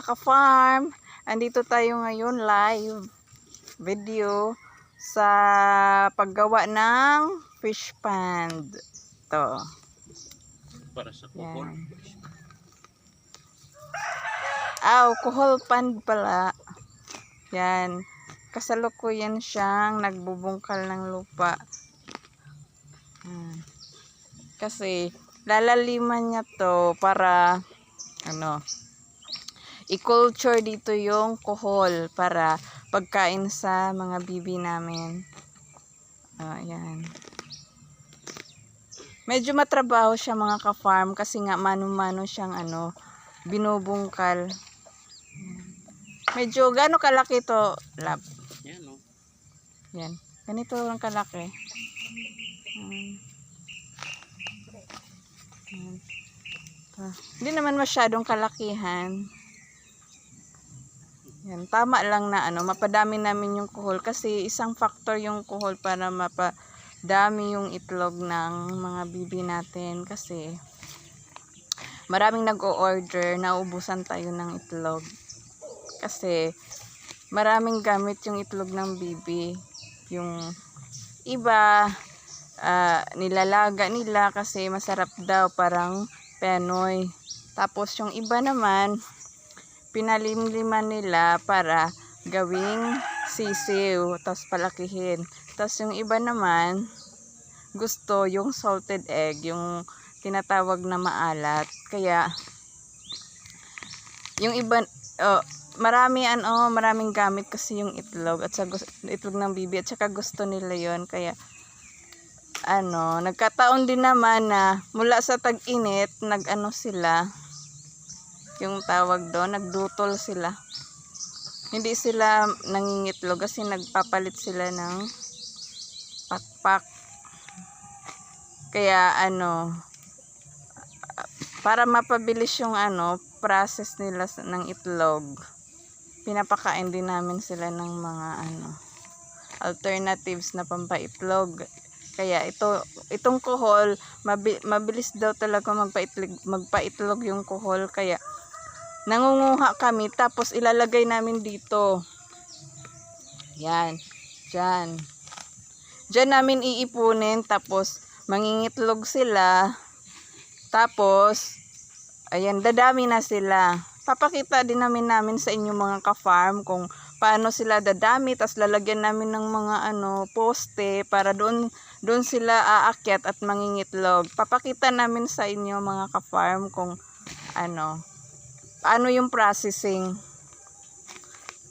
mga ka-farm. Andito tayo ngayon live video sa paggawa ng fish pond. To. para sa kuhol. Aw, kuhol pond pala. Yan. Kasalukuyan siyang nagbubungkal ng lupa. Hmm. Kasi lalaliman niya to para ano i-culture dito yung kuhol para pagkain sa mga bibi namin. Ah, yan. Medyo matrabaho siya mga ka-farm kasi nga mano-mano siyang ano, binubungkal. Medyo gaano kalaki to, lab? Yan o. Yan. Ganito lang kalaki. Ah, Hindi naman masyadong kalakihan. Yan, tama lang na ano, mapadami namin yung kuhol kasi isang factor yung kuhol para mapadami yung itlog ng mga bibi natin kasi maraming nag-o-order, naubusan tayo ng itlog. Kasi maraming gamit yung itlog ng bibi. Yung iba ah, nilalaga nila kasi masarap daw parang penoy. Tapos yung iba naman pinalimliman nila para gawing sisiw tapos palakihin. Tapos yung iba naman gusto yung salted egg, yung tinatawag na maalat. Kaya yung iba oh, marami ano, maraming gamit kasi yung itlog at sa itlog ng bibi at saka gusto nila yon kaya ano, nagkataon din naman na mula sa tag-init, nag-ano sila, yung tawag doon, nagdutol sila. Hindi sila nangingitlog kasi nagpapalit sila ng pakpak. Kaya ano, para mapabilis yung ano, process nila ng itlog, pinapakain din namin sila ng mga ano, alternatives na pampaitlog. Kaya ito, itong mabi- mabilis daw talaga magpaitlog, magpaitlog yung kuhol. Kaya nangunguha kami tapos ilalagay namin dito. Yan. Diyan. Diyan namin iipunin tapos mangingitlog sila. Tapos, ayan, dadami na sila. Papakita din namin namin sa inyo mga ka-farm kung paano sila dadami. Tapos lalagyan namin ng mga ano, poste para doon, doon sila aakyat at mangingitlog. Papakita namin sa inyo mga ka-farm kung ano, ano yung processing.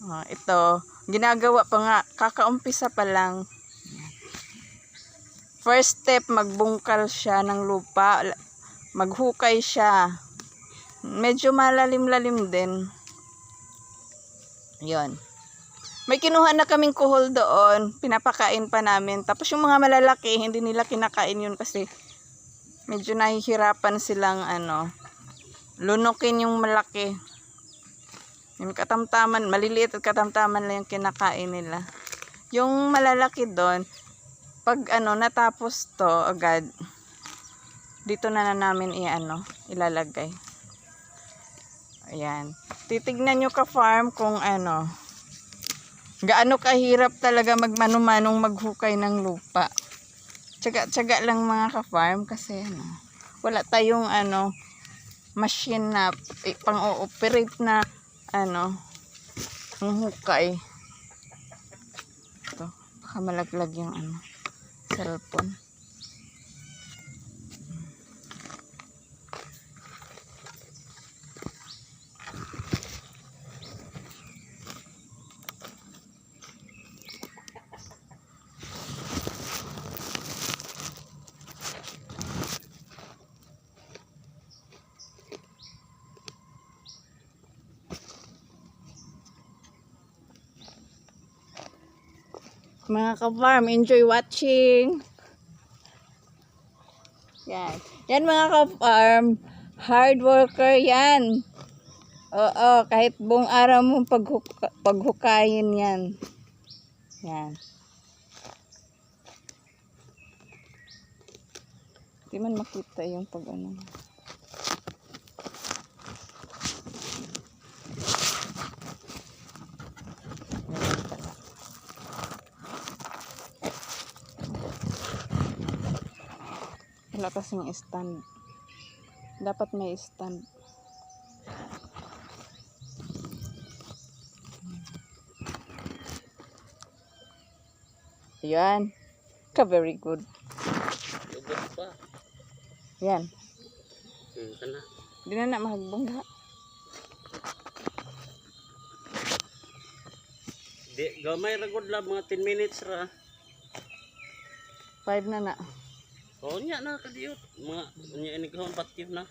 Ah, ito, ginagawa pa nga, kakaumpisa pa lang. First step, magbungkal siya ng lupa, maghukay siya. Medyo malalim-lalim din. Yon. May kinuha na kaming kuhol doon, pinapakain pa namin. Tapos yung mga malalaki, hindi nila kinakain yun kasi medyo nahihirapan silang ano, lunukin yung malaki. Yung katamtaman, maliliit at katamtaman lang yung kinakain nila. Yung malalaki doon, pag ano, natapos to agad, dito na na namin i-ano, ilalagay. Ayan. Titignan nyo ka-farm kung ano, gaano kahirap talaga magmano-manong maghukay ng lupa. Tsaga-tsaga lang mga ka-farm kasi ano, wala tayong ano, machine na eh, pang-ooperate na ano ang hukay. Ito baka malaglag yung ano cellphone Mga ka-farm, enjoy watching. Yan. Yan mga ka-farm, hard worker yan. Oo, kahit buong araw mo paghuka, paghukayin yan. Yan. Di man makita yung pag ano. Wala kasing stand. Dapat may stand. Yan. Ka very good. Yan. Di na na mahagbong ha. Di, gamay ragod lang mga 10 minutes ra. Five na na. O nya na kadiyot. Mga nya ini kahon patyo na.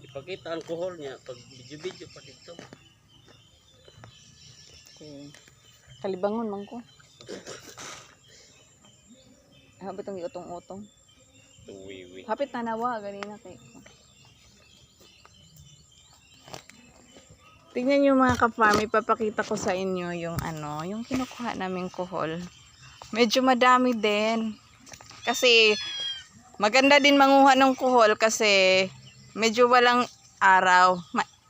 Ipakita ang alcohol niya pag video-video pa dito. Okay. Kalibangon man ko. Habit ang utong-utong. Tuwiwi. Hapit na nawa, ganina kay Tingnan nyo mga ka-farm, ipapakita ko sa inyo yung ano, yung kinukuha naming kuhol. Medyo madami din. Kasi maganda din manguha ng kuhol kasi medyo walang araw,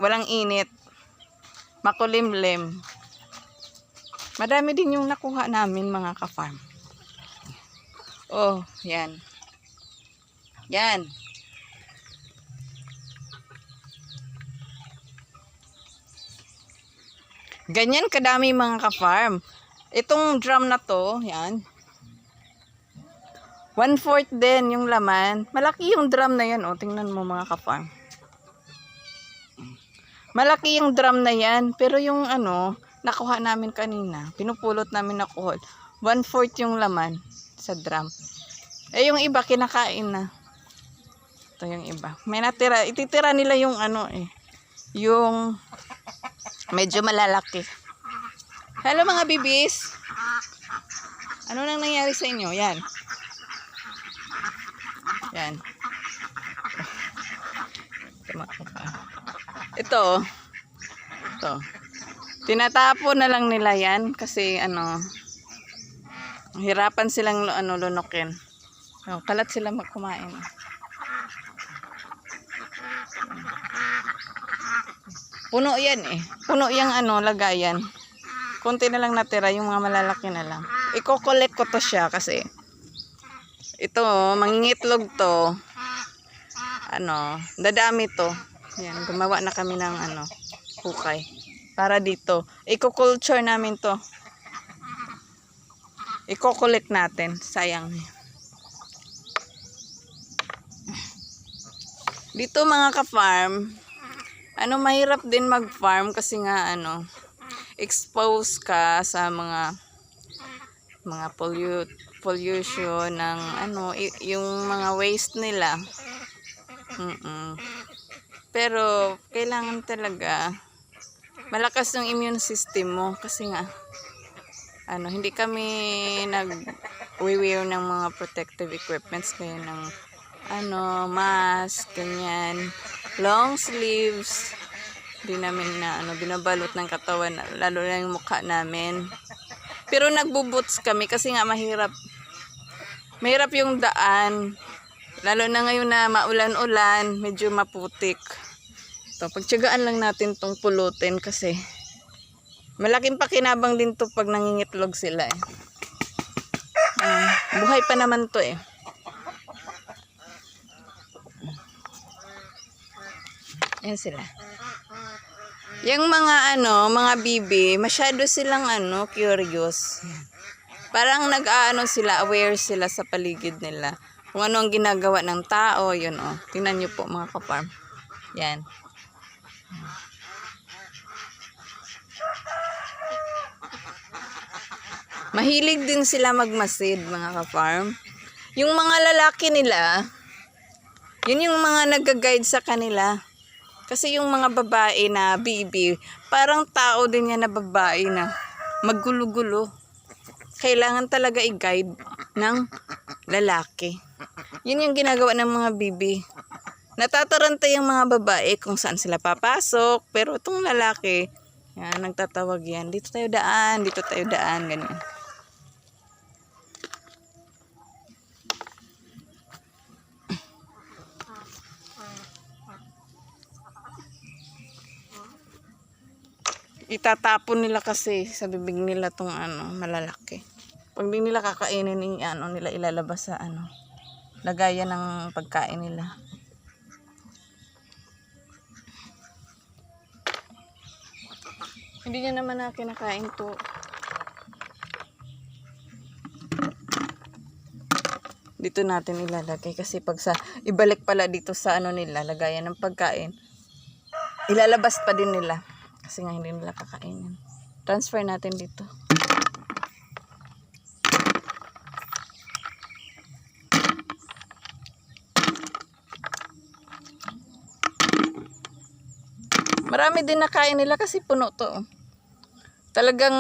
walang init, makulimlim. Madami din yung nakuha namin mga ka-farm. Oh, yan. Yan. Ganyan kadami mga ka-farm. Itong drum na to, yan. One-fourth din yung laman. Malaki yung drum na yan, oh. Tingnan mo mga ka-farm. Malaki yung drum na yan. Pero yung ano, nakuha namin kanina, pinupulot namin na kuhol. One-fourth yung laman sa drum. Eh, yung iba, kinakain na. Ito yung iba. May natira. Ititira nila yung ano eh. Yung medyo malalaki. Hello mga bibis. Ano nang nangyari sa inyo? Yan. Yan. Ito. Ito. Tinatapo na lang nila yan kasi ano hirapan silang ano lunukin. Oh, kalat sila magkumain. Puno yan eh. Puno yung ano, lagayan. Kunti na lang natira, yung mga malalaki na lang. Iko-collect ko to siya kasi ito, mangingitlog to. Ano, dadami to. Yan, gumawa na kami ng ano, hukay. Para dito. Iko-culture namin to. Iko-collect natin. Sayang. Dito mga ka-farm, ano mahirap din mag-farm kasi nga ano, expose ka sa mga mga pollute pollution ng ano yung mga waste nila. Mm-mm. Pero kailangan talaga malakas yung immune system mo kasi nga ano hindi kami nag wear ng mga protective equipments kaya ng ano mask ganyan long sleeves. Hindi namin na ano binabalot ng katawan lalo na yung mukha namin. Pero nagbubuts kami kasi nga mahirap. Mahirap yung daan. Lalo na ngayon na maulan-ulan medyo maputik. To pagtiyagaan lang natin tong pulutin kasi malaking pakinabang din to pag nangingitlog sila eh. Ah, buhay pa naman to eh Yan sila. Yung mga ano, mga bibi, masyado silang ano, curious. Parang nag-aano sila, aware sila sa paligid nila. Kung ano ang ginagawa ng tao, yun oh. Tingnan nyo po mga kaparm. Yan. Mahilig din sila magmasid mga kaparm. Yung mga lalaki nila, yun yung mga nag-guide sa kanila. Kasi yung mga babae na baby, parang tao din yan na babae na magulo-gulo. Kailangan talaga i-guide ng lalaki. Yun yung ginagawa ng mga bibi. Natataranta yung mga babae kung saan sila papasok. Pero itong lalaki, yan, nagtatawag yan. Dito tayo daan, dito tayo daan, ganyan. Itatapon nila kasi sa bibig nila tong ano, malalaki. Pag di nila kakainin, yung ano nila ilalabas sa ano, lagayan ng pagkain nila. Hindi niya naman na kinakain to. Dito natin ilalagay kasi pag sa ibalik pala dito sa ano nila, lagayan ng pagkain. Ilalabas pa din nila kasi nga hindi nila kakainin. Transfer natin dito. Marami din nakain nila kasi puno to. Talagang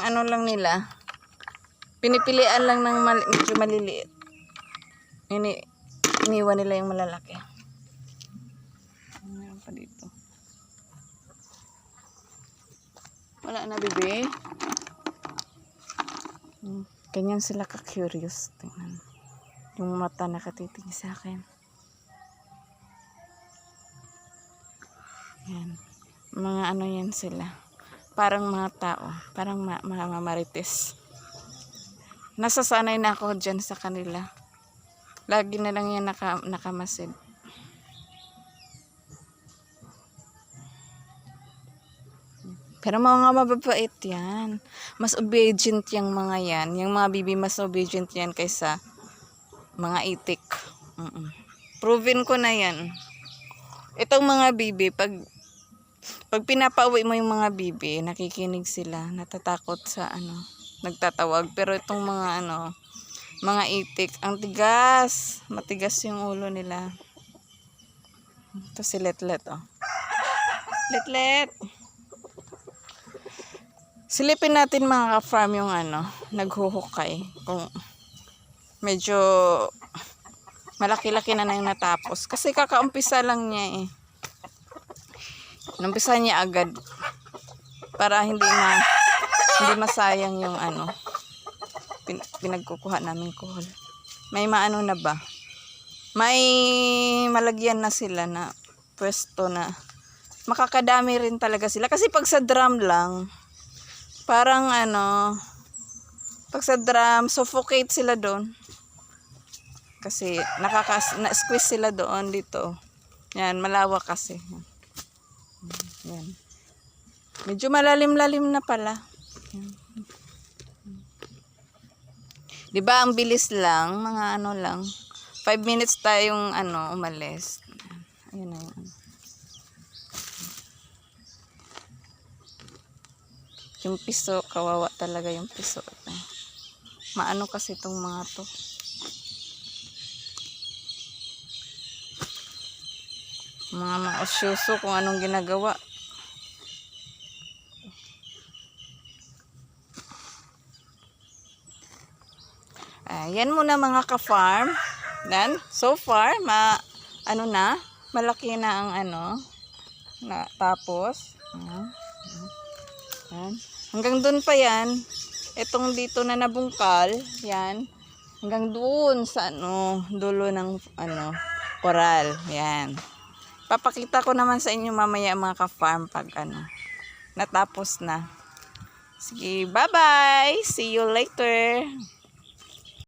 ano lang nila. Pinipilian lang ng mal- medyo maliliit. Ini iniwan nila yung malalaki. Meron pa dito. Wala na, bebe. Hmm, Ganyan sila ka-curious. Tingnan. Yung mata nakatitingin sa akin. Yan. Mga ano yan sila. Parang mga tao. Parang ma- mga mamarites. Nasasanay na ako dyan sa kanila. Lagi na lang yan naka, nakamasid. Pero mga mababait yan. Mas obedient yung mga yan. Yung mga bibi mas obedient yan kaysa mga itik. Mm-mm. Proven ko na yan. Itong mga bibi, pag pag pinapauwi mo yung mga bibi, nakikinig sila, natatakot sa ano, nagtatawag. Pero itong mga ano, mga itik, ang tigas. Matigas yung ulo nila. Ito si Letlet, oh. Letlet! Silipin natin mga ka-farm yung ano, naghuhukay. Kung medyo malaki-laki na na yung natapos. Kasi kakaumpisa lang niya eh. Numpisa niya agad. Para hindi ma hindi masayang yung ano pin, pinagkukuha namin kuhol. May maano na ba? May malagyan na sila na pwesto na makakadami rin talaga sila. Kasi pag sa drum lang, parang ano, pag sa drum, suffocate sila doon. Kasi nakakas na-squeeze sila doon dito. Yan, malawak kasi. Yan. Medyo malalim-lalim na pala. 'Di ba ang bilis lang, mga ano lang. 5 minutes tayong ano umalis. Ayun na yun. Yung piso, kawawa talaga yung piso. Maano kasi itong mga to. Mga mausyoso kung anong ginagawa. Ayan muna mga ka-farm. Then, so far, ma, ano na, malaki na ang ano, na, tapos, ayan, ayan. hanggang dun pa yan, itong dito na nabungkal, yan, hanggang doon sa ano, dulo ng ano, koral, yan. Papakita ko naman sa inyo mamaya mga ka-farm pag ano, natapos na. Sige, bye-bye! See you later!